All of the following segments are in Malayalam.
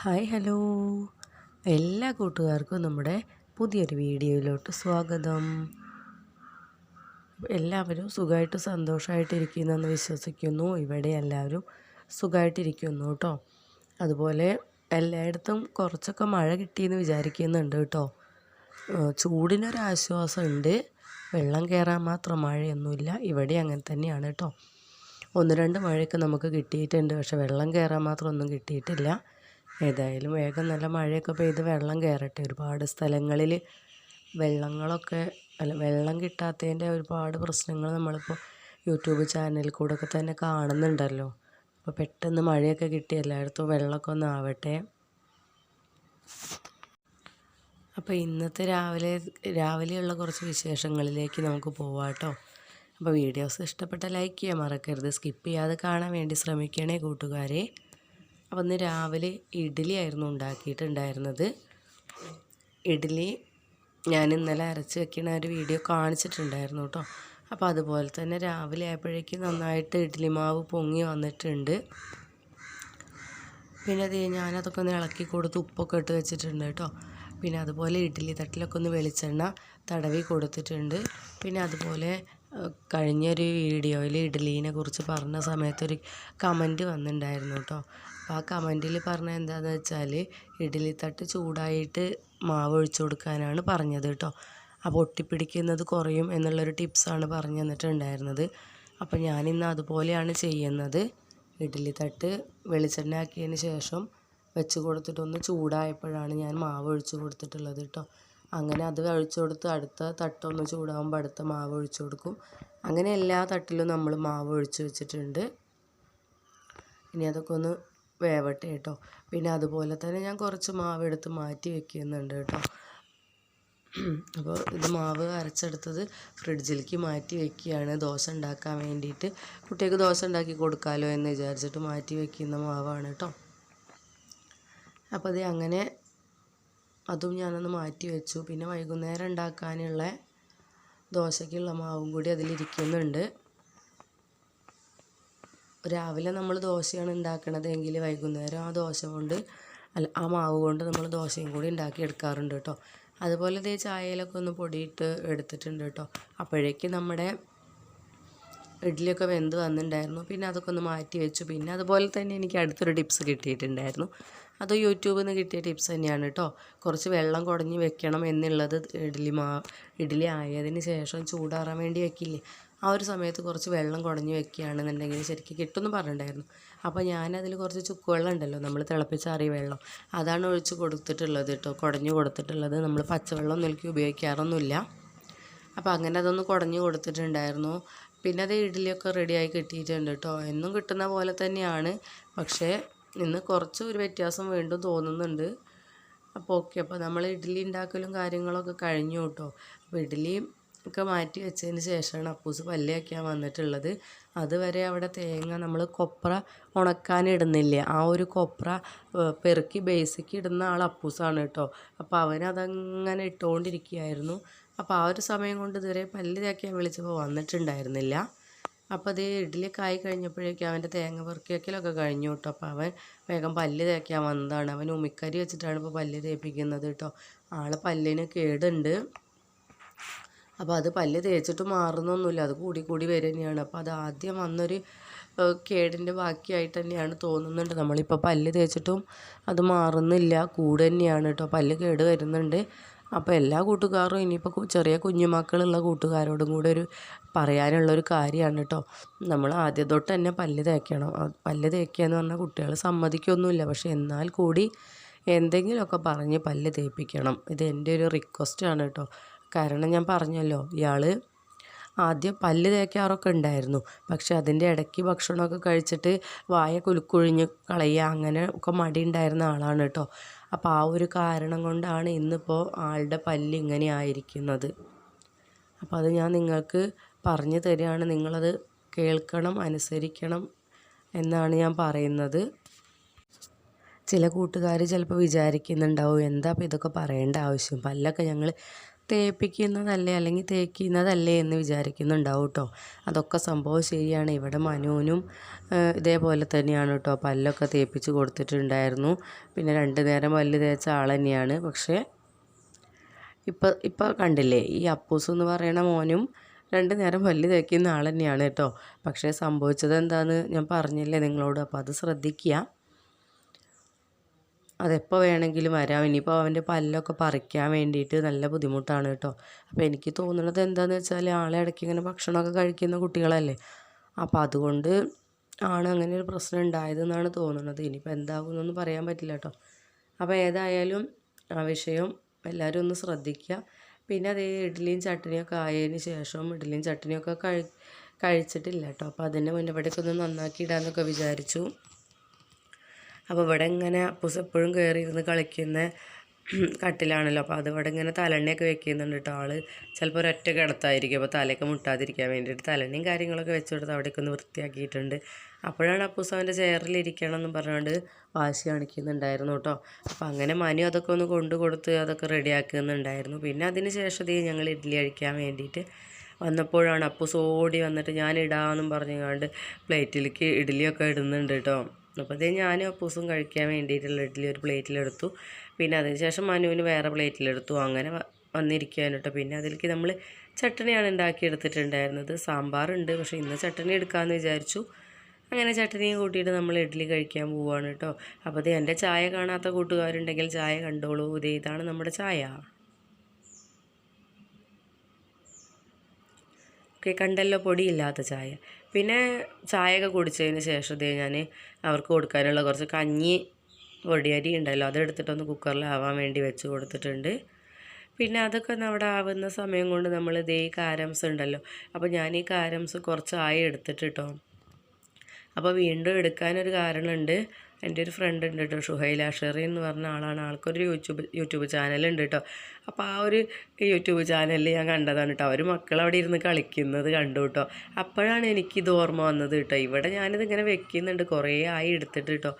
Hi hello. എല്ലാ കൂട്ടുകാർക്കും നമ്മുടെ പുതിയൊരു വീഡിയോയിലോട്ട് സ്വാഗതം. എല്ലാവരും സുഖമായിട്ട് സന്തോഷമായിട്ടിരിക്കുന്നെന്ന് വിശ്വസിക്കുന്നു. ഇവിടെ എല്ലാവരും സുഖമായിട്ടിരിക്കുന്നു കേട്ടോ. അതുപോലെ എല്ലായിടത്തും കുറച്ചൊക്കെ മഴ കിട്ടിയെന്ന് വിചാരിക്കുന്നുണ്ട് കേട്ടോ. ചൂടിനൊരാശ്വാസമുണ്ട്. വെള്ളം കയറാൻ മാത്രം മഴയൊന്നുമില്ല. ഇവിടെ അങ്ങനെ തന്നെയാണ് കേട്ടോ. ഒന്ന് രണ്ട് മഴയൊക്കെ നമുക്ക് കിട്ടിയിട്ടുണ്ട്. പക്ഷെ വെള്ളം കയറാൻ മാത്രം ഒന്നും കിട്ടിയിട്ടില്ല. ഏതായാലും വേഗം നല്ല മഴയൊക്കെ പെയ്ത് വെള്ളം കയറട്ടെ. ഒരുപാട് സ്ഥലങ്ങളിൽ വെള്ളങ്ങളൊക്കെ അല്ല വെള്ളം കിട്ടാത്തതിന്റെ ഒരുപാട് പ്രശ്നങ്ങൾ നമ്മളിപ്പോൾ യൂട്യൂബ് ചാനലിൽ കൂടെ ഒക്കെ തന്നെ കാണുന്നുണ്ടല്ലോ. അപ്പോൾ പെട്ടെന്ന് മഴയൊക്കെ കിട്ടി എല്ലായിടത്തും വെള്ളമൊക്കെ ഒന്ന് ആവട്ടെ. അപ്പോൾ ഇന്നത്തെ രാവിലെ രാവിലെയുള്ള കുറച്ച് വിശേഷങ്ങളിലേക്ക് നമുക്ക് പോവാട്ടോ അപ്പോൾ വീഡിയോസ് ഇഷ്ടപ്പെട്ട ലൈക്ക് ചെയ്യാൻ മറക്കരുത്. സ്കിപ്പ് ചെയ്യാതെ കാണാൻ വേണ്ടി ശ്രമിക്കണേ കൂട്ടുകാരെ. അപ്പോൾ ഇന്ന് രാവിലെ ഇഡ്ഡലി ആയിരുന്നു ഉണ്ടാക്കിയിട്ടുണ്ടായിരുന്നത്. ഇഡ്ഡലി ഞാൻ ഇന്നലെ അരച്ച് വെക്കുന്ന ഒരു വീഡിയോ കാണിച്ചിട്ടുണ്ടായിരുന്നു കേട്ടോ. അപ്പോൾ അതുപോലെ തന്നെ രാവിലെ ആയപ്പോഴേക്കും നന്നായിട്ട് ഇഡ്ഡലി മാവ് പൊങ്ങി വന്നിട്ടുണ്ട്. പിന്നെ അത് ഞാനതൊക്കെ ഒന്ന് ഇളക്കി കൊടുത്ത് ഉപ്പൊക്കെ ഇട്ട് വെച്ചിട്ടുണ്ട് കേട്ടോ. പിന്നെ അതുപോലെ ഇഡ്ഡലി തട്ടിലൊക്കെ ഒന്ന് വെളിച്ചെണ്ണ തടവി കൊടുത്തിട്ടുണ്ട്. പിന്നെ അതുപോലെ കഴിഞ്ഞൊരു വീഡിയോയിൽ ഇഡ്ഡലീനെ കുറിച്ച് പറഞ്ഞ സമയത്തൊരു കമന്റ് വന്നിട്ടുണ്ടായിരുന്നു കേട്ടോ. ആ കമന്റിൽ പറഞ്ഞ എന്താണെന്ന് വെച്ചാൽ ഇഡ്ഡലി തട്ട് ചൂടായിട്ട് മാവ് ഒഴിച്ചു കൊടുക്കാനാണ് പറഞ്ഞത് കേട്ടോ. അപ്പോൾ ഒട്ടിപ്പിടിക്കുന്നത് കുറയും എന്നുള്ളൊരു ടിപ്സാണ് പറഞ്ഞു തന്നിട്ടുണ്ടായിരുന്നത്. അപ്പോൾ ഞാനിന്ന് അതുപോലെയാണ് ചെയ്യുന്നത്. ഇഡ്ഡലി തട്ട് വെളിച്ചെണ്ണ ആക്കിയതിന് ശേഷം വെച്ച് കൊടുത്തിട്ടൊന്ന് ചൂടായപ്പോഴാണ് ഞാൻ മാവ് ഒഴിച്ച് കൊടുത്തിട്ടുള്ളത് കേട്ടോ. അങ്ങനെ അത് ഒഴിച്ചു കൊടുത്ത് അടുത്ത തട്ടൊന്ന് ചൂടാകുമ്പോൾ അടുത്ത മാവ് ഒഴിച്ചു കൊടുക്കും. അങ്ങനെ എല്ലാ തട്ടിലും നമ്മൾ മാവ് ഒഴിച്ച് വെച്ചിട്ടുണ്ട്. ഇനി അതൊക്കെ ഒന്ന് വേവട്ടെ കേട്ടോ പിന്നെ അതുപോലെ തന്നെ ഞാൻ കുറച്ച് മാവ് എടുത്ത് മാറ്റി വെക്കുന്നുണ്ട് കേട്ടോ അപ്പോൾ ഇത് മാവ് അരച്ചെടുത്തത് ഫ്രിഡ്ജിലേക്ക് മാറ്റി വെക്കുകയാണ്. ദോശ ഉണ്ടാക്കാൻ വേണ്ടിയിട്ട്. കുട്ടികൾക്ക് ദോശ ഉണ്ടാക്കി കൊടുക്കാമല്ലോ എന്ന് വിചാരിച്ചിട്ട് മാറ്റി വെക്കുന്ന മാവാണ് കേട്ടോ അപ്പോൾ അത് അങ്ങനെ അതും ഞാനൊന്ന് മാറ്റി വെച്ചു. പിന്നെ വൈകുന്നേരം ഉണ്ടാക്കാനുള്ള ദോശയ്ക്കുള്ള മാവും കൂടി അതിലിരിക്കുന്നുണ്ട്. രാവിലെ നമ്മൾ ദോശയാണ് ഉണ്ടാക്കണതെങ്കിൽ വൈകുന്നേരം ആ ദോശ കൊണ്ട് അല്ല ആ മാവ് കൊണ്ട് നമ്മൾ ദോശയും കൂടി ഉണ്ടാക്കി എടുക്കാറുണ്ട് കേട്ടോ. അതുപോലെ ഇതേ ചായയിലൊക്കെ ഒന്ന് പൊടിയിട്ട് എടുത്തിട്ടുണ്ട് കേട്ടോ. അപ്പോഴേക്ക് നമ്മുടെ ഇഡ്ഡലിയൊക്കെ വെന്ത് വന്നിട്ടുണ്ടായിരുന്നു. പിന്നെ അതൊക്കെ ഒന്ന് മാറ്റി വെച്ചു. പിന്നെ അതുപോലെ തന്നെ എനിക്ക് അടുത്തൊരു ടിപ്സ് കിട്ടിയിട്ടുണ്ടായിരുന്നു. അത് യൂട്യൂബിൽ നിന്ന് കിട്ടിയ ടിപ്സ് തന്നെയാണ് കേട്ടോ. കുറച്ച് വെള്ളം കുടഞ്ഞ് വെക്കണം എന്നുള്ളത് ഇഡ്ഡലി മാ ഇഡ്ഡലി ആയതിന് ശേഷം ചൂടാറാൻ വേണ്ടി വെക്കില്ലേ? ആ ഒരു സമയത്ത് കുറച്ച് വെള്ളം കുടഞ്ഞ് വെക്കുകയാണെന്നുണ്ടെങ്കിൽ ശരിക്കും കിട്ടുമെന്ന് പറഞ്ഞിട്ടുണ്ടായിരുന്നു. അപ്പോൾ ഞാനതിൽ കുറച്ച് ചുക്കുവെള്ളം ഉണ്ടല്ലോ നമ്മൾ തിളപ്പിച്ചാറിയ വെള്ളം. അതാണ് ഒഴിച്ച് കൊടുത്തിട്ടുള്ളത് കേട്ടോ. കുടഞ്ഞു കൊടുത്തിട്ടുള്ളത്. നമ്മൾ പച്ചവെള്ളം നിൽക്കി ഉപയോഗിക്കാറൊന്നുമില്ല. അപ്പോൾ അങ്ങനെ അതൊന്ന് കുടഞ്ഞു കൊടുത്തിട്ടുണ്ടായിരുന്നു. പിന്നെ അത് ഇഡ്ഡലിയൊക്കെ റെഡിയായി കിട്ടിയിട്ടുണ്ട് കേട്ടോ. എന്നും കിട്ടുന്ന പോലെ തന്നെയാണ്. പക്ഷേ ഇന്ന് കുറച്ച് ഒരു വ്യത്യാസം വീണ്ടും തോന്നുന്നുണ്ട്. അപ്പോൾ ഓക്കെ അപ്പോൾ നമ്മൾ ഇഡ്ഡലി ഉണ്ടാക്കലും കാര്യങ്ങളൊക്കെ കഴിഞ്ഞു കേട്ടോ. അപ്പോൾ ഇഡ്ഡലി ഒക്കെ മാറ്റി വെച്ചതിന് ശേഷമാണ് അപ്പൂസ് പല്ലിയാക്കാൻ വന്നിട്ടുള്ളത്. അതുവരെ അവിടെ തേങ്ങ നമ്മൾ കൊപ്ര ഉണക്കാനിടുന്നില്ലേ. ആ ഒരു കൊപ്ര പെറുക്കി ബേസിക്ക് ഇടുന്ന ആൾ അപ്പൂസാണ് കേട്ടോ. അപ്പോൾ അവനതങ്ങനെ ഇട്ടുകൊണ്ടിരിക്കുകയായിരുന്നു അപ്പോൾ ആ ഒരു സമയം കൊണ്ട് ഇതുവരെ പല്ല് തേക്കാൻ വിളിച്ചപ്പോൾ വന്നിട്ടുണ്ടായിരുന്നില്ല. അപ്പോൾ അത് ഇഡ്ഡലിയൊക്കെ ആയി കഴിഞ്ഞപ്പോഴേക്കും അവന്റെ തേങ്ങ പെറുക്കിയൊക്കെ കഴിഞ്ഞു കേട്ടോ. അപ്പോൾ അവൻ വേഗം പല്ല് തേക്കാൻ വന്നതാണ്. അവൻ ഉമിക്കരി വെച്ചിട്ടാണ് ഇപ്പോൾ പല്ല് തേപ്പിക്കുന്നത് കേട്ടോ. ആൾ പല്ലിന് കേടുണ്ട്. അപ്പോൾ അത് പല്ല് തേച്ചിട്ട് മാറുന്നൊന്നുമില്ല. അത് കൂടി കൂടി വരുന്നതാണ് അപ്പോൾ അത് ആദ്യം വന്നൊരു കേടിന്റെ ബാക്കിയായിട്ട് തന്നെയാണ് തോന്നുന്നുണ്ട്. നമ്മളിപ്പോൾ പല്ല് തേച്ചിട്ടും അത് മാറുന്നില്ല. കൂട് തന്നെയാണ് കേട്ടോ പല്ല് കേട് വരുന്നുണ്ട്. അപ്പോൾ എല്ലാ കൂട്ടുകാരും ഇനിയിപ്പോൾ ചെറിയ കുഞ്ഞുമക്കളുള്ള കൂട്ടുകാരോടും കൂടെ ഒരു പറയാനുള്ളൊരു കാര്യമാണ് കേട്ടോ നമ്മൾ ആദ്യം തൊട്ട് തന്നെ പല്ല് തേക്കണം. പല്ല് തേക്കുക എന്ന് പറഞ്ഞാൽ കുട്ടികൾ സമ്മതിക്കൊന്നുമില്ല. പക്ഷെ എന്നാൽ കൂടി എന്തെങ്കിലുമൊക്കെ പറഞ്ഞ് പല്ല് തേപ്പിക്കണം. ഇത് എന്റെ ഒരു റിക്വസ്റ്റാണ് കേട്ടോ കാരണം ഞാൻ പറഞ്ഞല്ലോ ഇയാൾ ആദ്യം പല്ല് തേക്കാറൊക്കെ ഉണ്ടായിരുന്നു. പക്ഷെ അതിന്റെ ഇടയ്ക്ക് ഭക്ഷണമൊക്കെ കഴിച്ചിട്ട് വായ കുലുക്കുഴിഞ്ഞ് കളയുക അങ്ങനെ ഒക്കെ മടി ഉണ്ടായിരുന്ന ആളാണ് കേട്ടോ. അപ്പോൾ ആ ഒരു കാരണം കൊണ്ടാണ് ഇന്നിപ്പോൾ ആളുടെ പല്ല് ഇങ്ങനെ ആയിരിക്കുന്നത്. അപ്പോൾ അത് ഞാൻ നിങ്ങൾക്ക് പറഞ്ഞു തരികയാണ്. നിങ്ങളത് കേൾക്കണം അനുസരിക്കണം എന്നാണ് ഞാൻ പറയുന്നത്. ചില കൂട്ടുകാർ ചിലപ്പോൾ വിചാരിക്കുന്നുണ്ടാവും എന്താ ഇതൊക്കെ പറയേണ്ട ആവശ്യം? പല്ലൊക്കെ ഞങ്ങൾ തേപ്പിക്കുന്നതല്ലേ അല്ലെങ്കിൽ തേക്കുന്നതല്ലേ എന്ന് വിചാരിക്കുന്നുണ്ടാവും കേട്ടോ അതൊക്കെ സംഭവം ശരിയാണ്. ഇവിടെ മനുവിനും ഇതേപോലെ തന്നെയാണ് കേട്ടോ. പല്ലൊക്കെ തേപ്പിച്ച് കൊടുത്തിട്ടുണ്ടായിരുന്നു. പിന്നെ രണ്ട് നേരം പല്ല് തേച്ച ആൾ തന്നെയാണ്. പക്ഷേ ഇപ്പം ഇപ്പം കണ്ടില്ലേ ഈ അപ്പൂസ് എന്ന് പറയുന്ന മോനും രണ്ട് നേരം പല്ല് തേക്കുന്ന ആൾ തന്നെയാണ് കേട്ടോ. പക്ഷേ സംഭവിച്ചത് എന്താണെന്ന് ഞാൻ പറഞ്ഞില്ലേ നിങ്ങളോട്? അപ്പോൾ അത് ശ്രദ്ധിക്കുക. അതെപ്പോൾ വേണമെങ്കിലും വരാം. ഇനിയിപ്പോൾ അവന്റെ പല്ലൊക്കെ പറിക്കാൻ വേണ്ടിയിട്ട് നല്ല ബുദ്ധിമുട്ടാണ് കേട്ടോ. അപ്പോൾ എനിക്ക് തോന്നുന്നത് എന്താണെന്ന് വെച്ചാൽ ആളെ ഇടയ്ക്ക് ഇങ്ങനെ ഭക്ഷണമൊക്കെ കഴിക്കുന്ന കുട്ടികളല്ലേ. അപ്പോൾ അതുകൊണ്ട് ആണ് അങ്ങനെ ഒരു പ്രശ്നം ഉണ്ടായതെന്നാണ് തോന്നുന്നത്. ഇനിയിപ്പോൾ എന്താകുമെന്നൊന്നും പറയാൻ പറ്റില്ല കേട്ടോ. അപ്പോൾ ഏതായാലും ആ വിഷയം എല്ലാവരും ഒന്ന് ശ്രദ്ധിക്കുക പിന്നെ അതേ ഇഡ്ഡലിയും ചട്നിയൊക്കെ ആയതിന് ശേഷം ഇഡ്ഡലിയും ചട്നിയൊക്കെ കഴി കഴിച്ചിട്ടില്ല കേട്ടോ. അപ്പോൾ അതിന്റെ മുന്നേ ഇവിടേക്ക് ഒന്ന് നന്നാക്കി ഇടാമെന്നൊക്കെ വിചാരിച്ചു. അപ്പോൾ ഇവിടെ ഇങ്ങനെ അപ്പൂസ് എപ്പോഴും കയറി ഇരുന്ന് കളിക്കുന്ന കട്ടിലാണല്ലോ. അപ്പോൾ അത് ഇവിടെ ഇങ്ങനെ തലണ്ണയൊക്കെ വെക്കുന്നുണ്ട് കേട്ടോ ആൾ ചിലപ്പോൾ ഒരൊറ്റ കിടത്തായിരിക്കും. അപ്പോൾ തലയൊക്കെ മുട്ടാതിരിക്കാൻ വേണ്ടിയിട്ട് തലണ്ണയും കാര്യങ്ങളൊക്കെ വെച്ച് കൊടുത്ത് അവിടേക്ക് ഒന്ന് വൃത്തിയാക്കിയിട്ടുണ്ട്. അപ്പോഴാണ് അപ്പൂസ് അവന്റെ ചെയറിൽ ഇരിക്കണം എന്ന് പറഞ്ഞുകൊണ്ട് വാശി കാണിക്കുന്നുണ്ടായിരുന്നു കേട്ടോ അപ്പോൾ അങ്ങനെ മനു അതൊക്കെ ഒന്ന് കൊണ്ടു കൊടുത്ത് അതൊക്കെ റെഡിയാക്കുന്നുണ്ടായിരുന്നു. പിന്നെ അതിന് ശേഷം ഞങ്ങൾ ഇഡ്ഡലി അഴിക്കാൻ വേണ്ടിയിട്ട് വന്നപ്പോഴാണ് അപ്പൂസ് ഓടി വന്നിട്ട് ഞാൻ ഇടാമെന്നും പറഞ്ഞുകൊണ്ട് പ്ലേറ്റിലേക്ക് ഇഡ്ഡലിയൊക്കെ ഇടുന്നുണ്ട് കേട്ടോ അപ്പോൾ അതേ ഞാനും അപ്പൂസും കഴിക്കാൻ വേണ്ടിയിട്ടുള്ള ഇഡ്ഡലി ഒരു പ്ലേറ്റിലെടുത്തു. പിന്നെ അതിന് ശേഷം മനുവിന് വേറെ പ്ലേറ്റിലെടുത്തു. അങ്ങനെ വന്നിരിക്കുകയാണ് പിന്നെ അതിലേക്ക് നമ്മൾ ചട്ടണിയാണ് ഉണ്ടാക്കി എടുത്തിട്ടുണ്ടായിരുന്നത് സാമ്പാറുണ്ട്. പക്ഷേ ഇന്ന് ചട്ടണി എടുക്കാമെന്ന് വിചാരിച്ചു. അങ്ങനെ ചട്ടനിയും കൂട്ടിയിട്ട് നമ്മൾ ഇഡ്ഡലി കഴിക്കാൻ പോവുകയാണ് കേട്ടോ. അപ്പോൾ ഇത് എന്റെ ചായ കാണാത്ത കൂട്ടുകാരുണ്ടെങ്കിൽ ചായ കണ്ടോളൂ. ഇതേ ഇതാണ് നമ്മുടെ ചായ. ഓക്കെ കണ്ടല്ലോ പൊടിയില്ലാത്ത ചായ. പിന്നെ ചായയൊക്കെ കുടിച്ചതിന് ശേഷം ദേ ഞാൻ അവർക്ക് കൊടുക്കാനുള്ള കുറച്ച് കഞ്ഞി പൊടിയരി ഉണ്ടല്ലോ അതെടുത്തിട്ടൊന്ന് കുക്കറിൽ ആവാൻ വേണ്ടി വെച്ച് കൊടുത്തിട്ടുണ്ട്. പിന്നെ അതൊക്കെ അവിടെ ആവുന്ന സമയം കൊണ്ട് നമ്മൾ ഇതേ കാരംസ് ഉണ്ടല്ലോ അപ്പോൾ ഞാൻ ഈ കാരംസ് കുറച്ച് ആയി എടുത്തിട്ട് അപ്പോൾ വീണ്ടും എടുക്കാനൊരു കാരണമുണ്ട് എന്റെ ഒരു ഫ്രണ്ട് ഉണ്ട് കേട്ടോ ഷുഹൈൽ ഷെറി എന്ന് പറഞ്ഞ ആളാണ്. ആൾക്കൊരു യൂട്യൂബ് യൂട്യൂബ് ചാനലുണ്ട് കേട്ടോ അപ്പോൾ ആ ഒരു യൂട്യൂബ് ചാനലിൽ ഞാൻ കണ്ടതാണ് കേട്ടോ അവർ മക്കൾ അവിടെ ഇരുന്ന് കളിക്കുന്നത് കണ്ടു കേട്ടോ അപ്പോഴാണ് എനിക്കിത് ഓർമ്മ വന്നത് കേട്ടോ ഇവിടെ ഞാനിത് ഇങ്ങനെ വെക്കുന്നുണ്ട്. കുറേ ആയി എടുത്തിട്ട് കേട്ടോ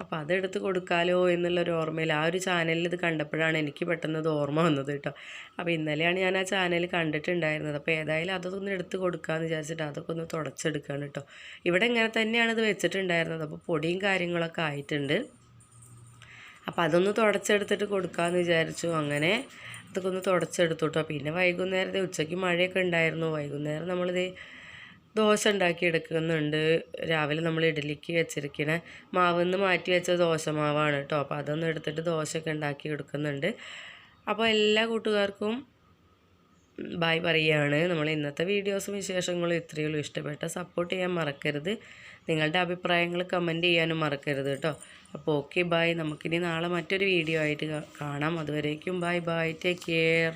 അപ്പോൾ അതെടുത്ത് കൊടുക്കാലോ എന്നുള്ളൊരു ഓർമ്മയിൽ ആ ഒരു ചാനലിൽ ഇത് കണ്ടപ്പോഴാണ് എനിക്ക് പെട്ടെന്ന് ഇത് ഓർമ്മ വന്നത് കേട്ടോ. അപ്പോൾ ഇന്നലെയാണ് ഞാൻ ആ ചാനൽ കണ്ടിട്ടുണ്ടായിരുന്നത്. അപ്പോൾ ഏതായാലും അതൊക്കെ ഒന്ന് എടുത്ത് കൊടുക്കാമെന്ന് വിചാരിച്ചിട്ട് അതൊക്കെ ഒന്ന് തുടച്ചെടുക്കുകയാണ് കേട്ടോ. ഇവിടെ ഇങ്ങനെ തന്നെയാണ് ഇത് വെച്ചിട്ടുണ്ടായിരുന്നത്. അപ്പോൾ പൊടിയും കാര്യങ്ങളൊക്കെ ആയിട്ടുണ്ട്. അപ്പോൾ അതൊന്ന് തുടച്ചെടുത്തിട്ട് കൊടുക്കാമെന്ന് വിചാരിച്ചു. അങ്ങനെ അതൊക്കെ ഒന്ന് തുടച്ചെടുത്തു കേട്ടോ. പിന്നെ വൈകുന്നേരത്തെ ഉച്ചയ്ക്ക് മഴയൊക്കെ ഉണ്ടായിരുന്നു. വൈകുന്നേരം നമ്മളിത് ദോശ ഉണ്ടാക്കി എടുക്കുന്നുണ്ട്. രാവിലെ നമ്മൾ ഇഡലിക്ക് വെച്ചിരിക്കണ. മാവ് നിന്ന് മാറ്റി വെച്ച ദോശ മാവാണ് കേട്ടോ. അപ്പോൾ അതൊന്നും എടുത്തിട്ട് ദോശയൊക്കെ ഉണ്ടാക്കി എടുക്കുന്നുണ്ട്. അപ്പോൾ എല്ലാ കൂട്ടുകാർക്കും ബായ് പറയുകയാണ് നമ്മൾ ഇന്നത്തെ വീഡിയോസും വിശേഷങ്ങളും ഇത്രയുള്ളൂ. ഇഷ്ടപ്പെട്ട സപ്പോർട്ട് ചെയ്യാൻ മറക്കരുത്. നിങ്ങളുടെ അഭിപ്രായങ്ങൾ കമന്റ് ചെയ്യാനും മറക്കരുത് കേട്ടോ. അപ്പോൾ ഓക്കെ ബായ് നമുക്കിനി നാളെ മറ്റൊരു വീഡിയോ ആയിട്ട് കാണാം. അതുവരേക്കും ബായ് ബായ് ടേക്ക് കെയർ.